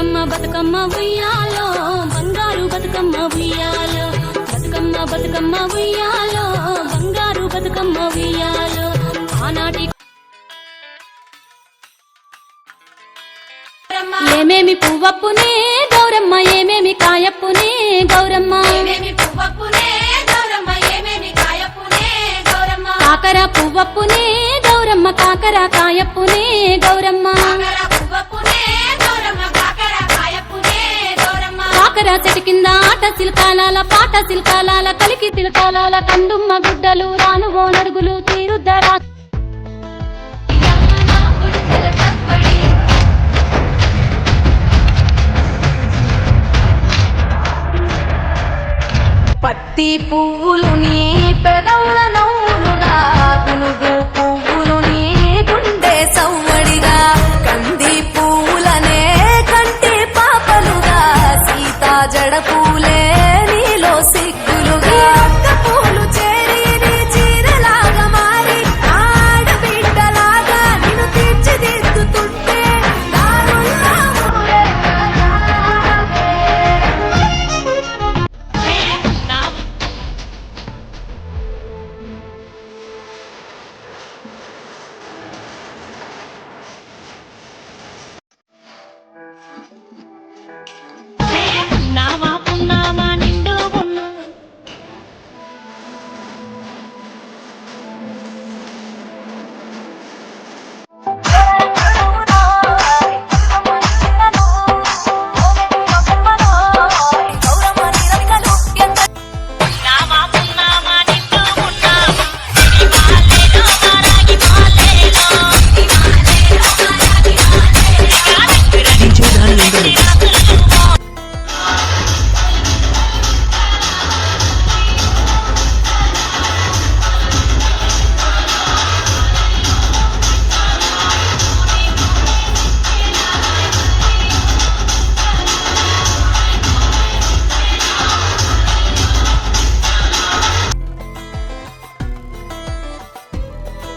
బతుకమ్మ బతుకమ్మ ఉయ్యాలో బంగారు బతుకమ్మ ఉయ్యాలో. బతుకమ్మ బతుకమ్మ ఉయ్యాలో బంగారు బతుకమ్మ ఉయ్యాలో. ఆనాటి ఏమేమి పువ్వప్పునే గౌరమ్మ ఏమేమి కాయప్పునే గౌరమ్మ. ఏమేమి పువ్వప్పునే గౌరమ్మ ఏమేమి కాయప్పునే గౌరమ్మ. కాకర పువ్వప్పునే గౌరమ్మ కాకర కాయప్పునే గౌరమ్మ చెట్టు కింద ఆట సిల్కాలాల పాట సిల్కాలాల కలికి తిలకాలాల కండుమ్మ గుడ్డలు రాను నడుగులు తీరుద్దరా. పత్తి పువ్వులు నీ పెదవుల నవ్వు